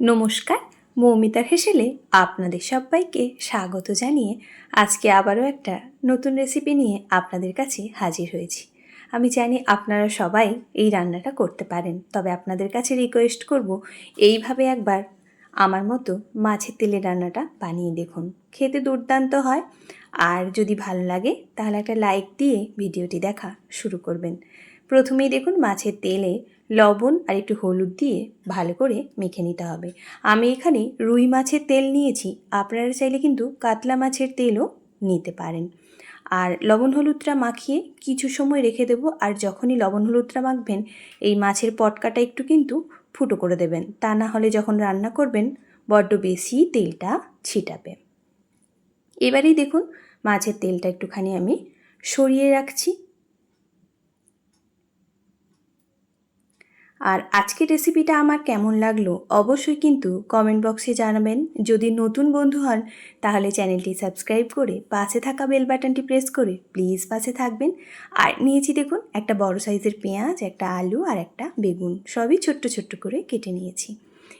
নমস্কার, মৌমিতা হেসেলে আপনাদের সবাইকে স্বাগত জানিয়ে আজকে আবারও একটা নতুন রেসিপি নিয়ে আপনাদের কাছে হাজির হয়েছি। আমি জানি আপনারা সবাই এই রান্নাটা করতে পারেন, তবে আপনাদের কাছে রিকোয়েস্ট করব এইভাবে একবার আমার মতো মাছের তেলের রান্নাটা বানিয়ে দেখুন। খেতে দুর্দান্ত হয়, আর যদি ভালো লাগে তাহলে একটা লাইক দিয়ে ভিডিওটি দেখা শুরু করবেন। প্রথমেই দেখুন মাছের তেলে লবণ আর একটু হলুদ দিয়ে ভালো করে মেখে নিতে হবে। আমি এখানে রুই মাছের তেল নিয়েছি, আপনারা চাইলে কিন্তু কাতলা মাছের তেলও নিতে পারেন। আর লবণ হলুদটা মাখিয়ে কিছু সময় রেখে দেবো, আর যখনই লবণ হলুদটা মাখবেন, এই মাছের পটকাটা একটু কিন্তু ফুটো করে দেবেন। তা না হলে যখন রান্না করবেন, বড্ড বেশি তেলটা ছিটাবে। এবারেই দেখুন, মাছের তেলটা একটুখানি আমি সরিয়ে রাখছি। আর আজকের রেসিপিটা আমার কেমন লাগল অবশ্যই কিন্তু কমেন্ট বক্সে জানাবেন। যদি নতুন বন্ধু হন, তাহলে চ্যানেলটি সাবস্ক্রাইব করে পাশে থাকা বেল বাটনটি প্রেস করে প্লিজ পাশে থাকবেন। আর নিয়েছি দেখুন একটা বড় সাইজের পেঁয়াজ, একটা আলু আর একটা বেগুন, সবই ছোট্ট ছোট্ট করে কেটে নিয়েছি।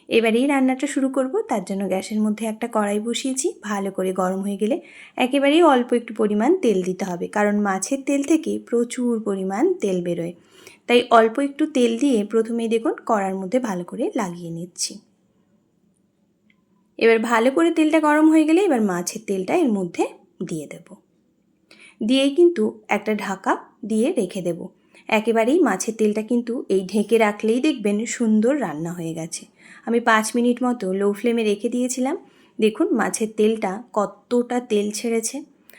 এবার এই রান্নাটা শুরু করব, তার জন্য গ্যাসের মধ্যে একটা কড়াই বসিয়েছি, ভালো করে গরম হয়ে গেলে একেবারেই অল্প একটু পরিমাণ তেল দিতে হবে, কারণ মাছের তেল থেকে প্রচুর পরিমাণ তেল বেরোয়। তাই অল্প একটু তেল দিয়ে প্রথমেই দেখুন কড়ার মধ্যে ভালো করে লাগিয়ে নিচ্ছি। এবার ভালো করে তেলটা গরম হয়ে গেলে এবার মাছের তেলটা এর মধ্যে দিয়ে দেব। দিয়েই কিন্তু একটা ঢাকা দিয়ে রেখে দেব। একেবারেই মাছের তেলটা কিন্তু এই ঢেকে রাখলেই দেখবেন সুন্দর রান্না হয়ে গেছে। আমি পাঁচ মিনিট মতো লো ফ্লেমে রেখে দিয়েছিলাম। দেখুন মাছের তেলটা কতটা তেল ছেড়েছে।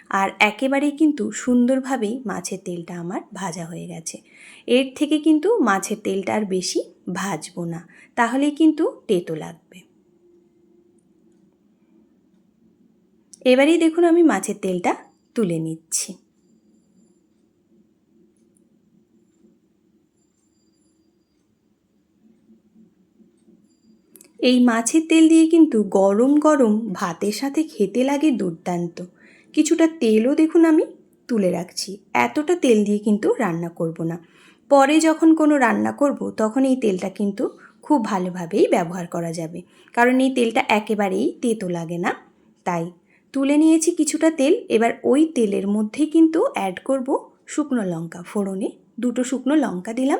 আর একেবারেই কিন্তু সুন্দরভাবেই মাছের তেলটা আমার ভাজা হয়ে গেছে। এর থেকে কিন্তু মাছের তেলটা আর বেশি ভাজবো না, তাহলেই কিন্তু তেতো লাগবে। এবারেই দেখুন আমি মাছের তেলটা তুলে নিচ্ছি। এই মাছের তেল দিয়ে কিন্তু গরম গরম ভাতের সাথে খেতে লাগে দুর্দান্ত। কিছুটা তেলও দেখুন আমি তুলে রাখছি। এতটা তেল দিয়ে কিন্তু রান্না করব না। পরে যখন কোনো রান্না করব, তখন এই তেলটা কিন্তু খুব ভালোভাবেই ব্যবহার করা যাবে। কারণ এই তেলটা একেবারেই তেতো লাগে না। তাই তুলে নিয়েছি কিছুটা তেল। এবার ওই তেলের মধ্যেই কিন্তু অ্যাড করব শুকনো লঙ্কা। ফোড়নে দুটো শুকনো লঙ্কা দিলাম।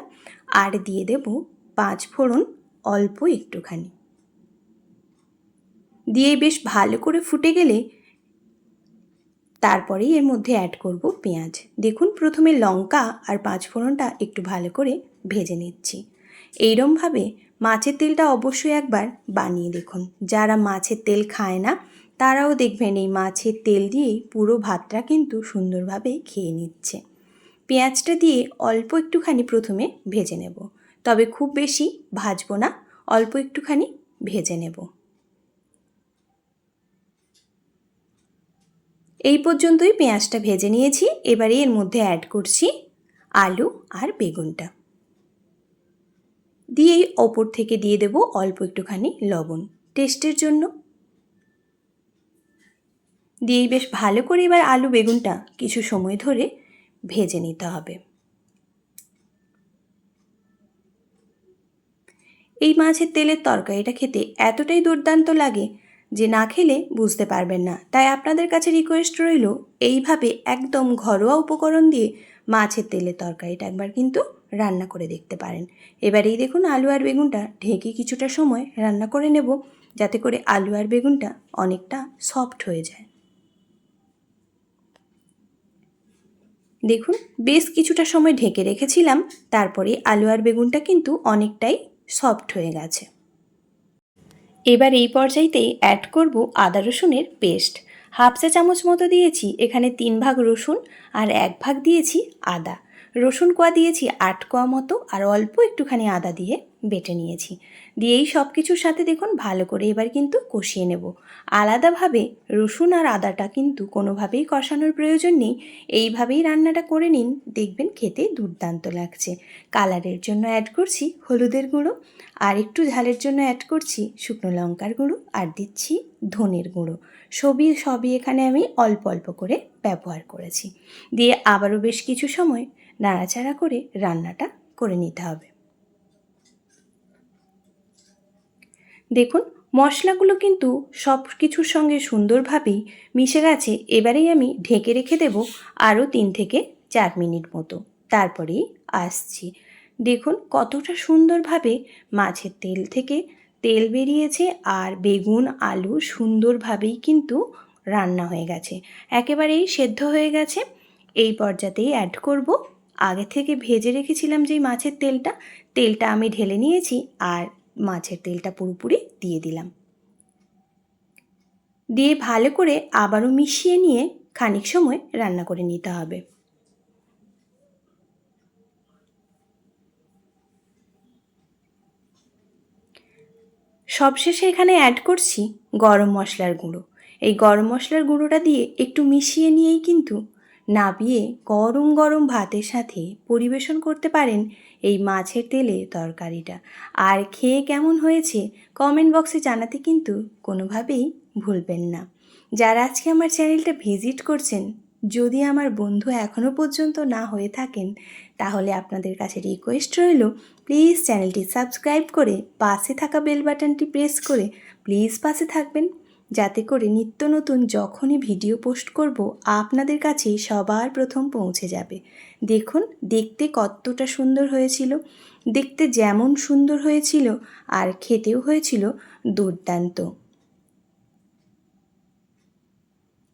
আর দিয়ে দেব পাঁচ ফোড়ন অল্প একটুখানি। দিয়ে বেশ ভালো করে ফুটে গেলে তারপরেই এর মধ্যে অ্যাড করব পেঁয়াজ। দেখুন, প্রথমে লঙ্কা আর পাঁচ ফোড়নটা একটু ভালো করে ভেজে নিচ্ছি। এইরমভাবে মাছের তেলটা অবশ্যই একবার বানিয়ে দেখুন। যারা মাছের তেল খায় না, তারাও দেখবেন এই মাছের তেল দিয়েই পুরো ভাতটা কিন্তু সুন্দরভাবে খেয়ে নিচ্ছে। পেঁয়াজটা দিয়ে অল্প একটুখানি প্রথমে ভেজে নেব। তবে খুব বেশি ভাজবো না, অল্প একটুখানি ভেজে নেব। এই পর্যন্তই পেঁয়াজটা ভেজে নিয়েছি, এবারে এর মধ্যে অ্যাড করছি আলু আর বেগুনটা। দিয়েই ওপর থেকে দিয়ে দেব অল্প একটুখানি লবণ, টেস্টের জন্য। দিয়েই বেশ ভালো করে এবার আলু বেগুনটা কিছু সময় ধরে ভেজে নিতে হবে। এই মাছের তেলের তরকারিটা খেতে এতটাই দুর্দান্ত লাগে যে না খেলে বুঝতে পারবেন না। তাই আপনাদের কাছে রিকোয়েস্ট রইল, এইভাবে একদম ঘরোয়া উপকরণ দিয়ে মাছের তেলের তরকারিটা একবার কিন্তু রান্না করে দেখতে পারেন। এবারেই দেখুন আলু আর বেগুনটা ঢেকে কিছুটা সময় রান্না করে নেব, যাতে করে আলু আর বেগুনটা অনেকটা সফট হয়ে যায়। দেখুন, বেশ কিছুটা সময় ঢেকে রেখেছিলাম, তারপরে আলু আর বেগুনটা কিন্তু অনেকটাই সফট হয়ে গেছে। এবার এই পর্যায়েতেই অ্যাড করব আদা রসুনের পেস্ট হাফ চা চামচ মতো দিয়েছি, এখানে তিন ভাগ রসুন আর এক ভাগ দিয়েছি আদা। রসুন কোয়া দিয়েছি আট কোয়া মতো আর অল্প একটুখানি আদা দিয়ে বেটে নিয়েছি। দিয়ে এই সব কিছুর সাথে দেখুন ভালো করে এবার কিন্তু কষিয়ে নেব। আলাদাভাবে রসুন আর আদাটা কিন্তু কোনোভাবেই কষানোর প্রয়োজন নেই। এইভাবেই রান্নাটা করে নিন, দেখবেন খেতে দুর্দান্ত লাগছে। কালারের জন্য অ্যাড করছি হলুদের গুঁড়ো আর একটু ঝালের জন্য অ্যাড করছি শুকনো লঙ্কার গুঁড়ো আর দিচ্ছি ধনের গুঁড়ো। সবই সবই এখানে আমি অল্প অল্প করে ব্যবহার করেছি। দিয়ে আবারও বেশ কিছু সময় নাড়াচাড়া করে রান্নাটা করে নিতে হবে। দেখুন, মশলাগুলো কিন্তু সব কিছুর সঙ্গে সুন্দরভাবেই মিশে গেছে। এবারেই আমি ঢেকে রেখে দেব আরও তিন থেকে চার মিনিট মতো। তারপরেই আসছি। দেখুন, কতটা সুন্দরভাবে মাছের তেল থেকে তেল বেরিয়েছে আর বেগুন, আলু সুন্দরভাবেই কিন্তু রান্না হয়ে গেছে। একেবারেই সেদ্ধ হয়ে গেছে। এই পর্যাতেই অ্যাড করব আগে থেকে ভেজে রেখেছিলাম যেই মাছের তেলটা তেলটা আমি ঢেলে নিয়েছি আর মাছের তেলটা পুরোপুরি দিয়ে দিলাম। দিয়ে ভালো করে আবারও মিশিয়ে নিয়ে খানিক সময় রান্না করে নিতে হবে। সবশেষে এখানে অ্যাড করছি গরম মশলার গুঁড়ো। এই গরম মশলার গুঁড়োটা দিয়ে একটু মিশিয়ে নিয়েই কিন্তু নাবিয়ে গরম গরম ভাতের সাথে পরিবেশন করতে পারেন এই মাছের তেলে তরকারিটা। আর খেয়ে কেমন হয়েছে কমেন্ট বক্সে জানাতে কিন্তু কোনোভাবেই ভুলবেন না। যারা আজকে আমার চ্যানেলটা ভিজিট করছেন, যদি আমার বন্ধু এখনও পর্যন্ত না হয়ে থাকেন, তাহলে আপনাদের কাছে রিকোয়েস্ট রইল প্লিজ চ্যানেলটি সাবস্ক্রাইব করে পাশে থাকা বেল বাটনটি প্রেস করে প্লিজ পাশে থাকবেন যাতে করে নিত্য নতুন যখনই ভিডিও পোস্ট করব, আপনাদের কাছেই সবার প্রথম পৌঁছে যাবে। দেখুন, দেখতে কতটা সুন্দর হয়েছিল, দেখতে যেমন সুন্দর হয়েছিল আর খেতেও হয়েছিল দুর্দান্ত।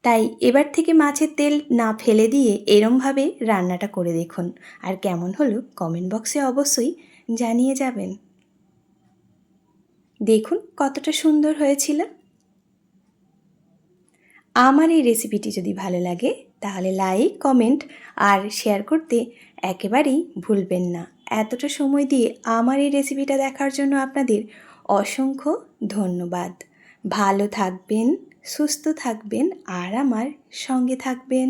তাই এবার থেকে মাছের তেল না ফেলে দিয়ে এরমভাবে রান্নাটা করে দেখুন। আর কেমন হলো কমেন্ট বক্সে অবশ্যই জানিয়ে যাবেন। দেখুন কতটা সুন্দর হয়েছিল। আমার এই রেসিপিটি যদি ভালো লাগে, তাহলে লাইক কমেন্ট আর শেয়ার করতে একেবারেই ভুলবেন না। এতটা সময় দিয়ে আমার এই রেসিপিটা দেখার জন্য আপনাদের অসংখ্য ধন্যবাদ। ভালো থাকবেন, সুস্থ থাকবেন আর আমার সঙ্গে থাকবেন।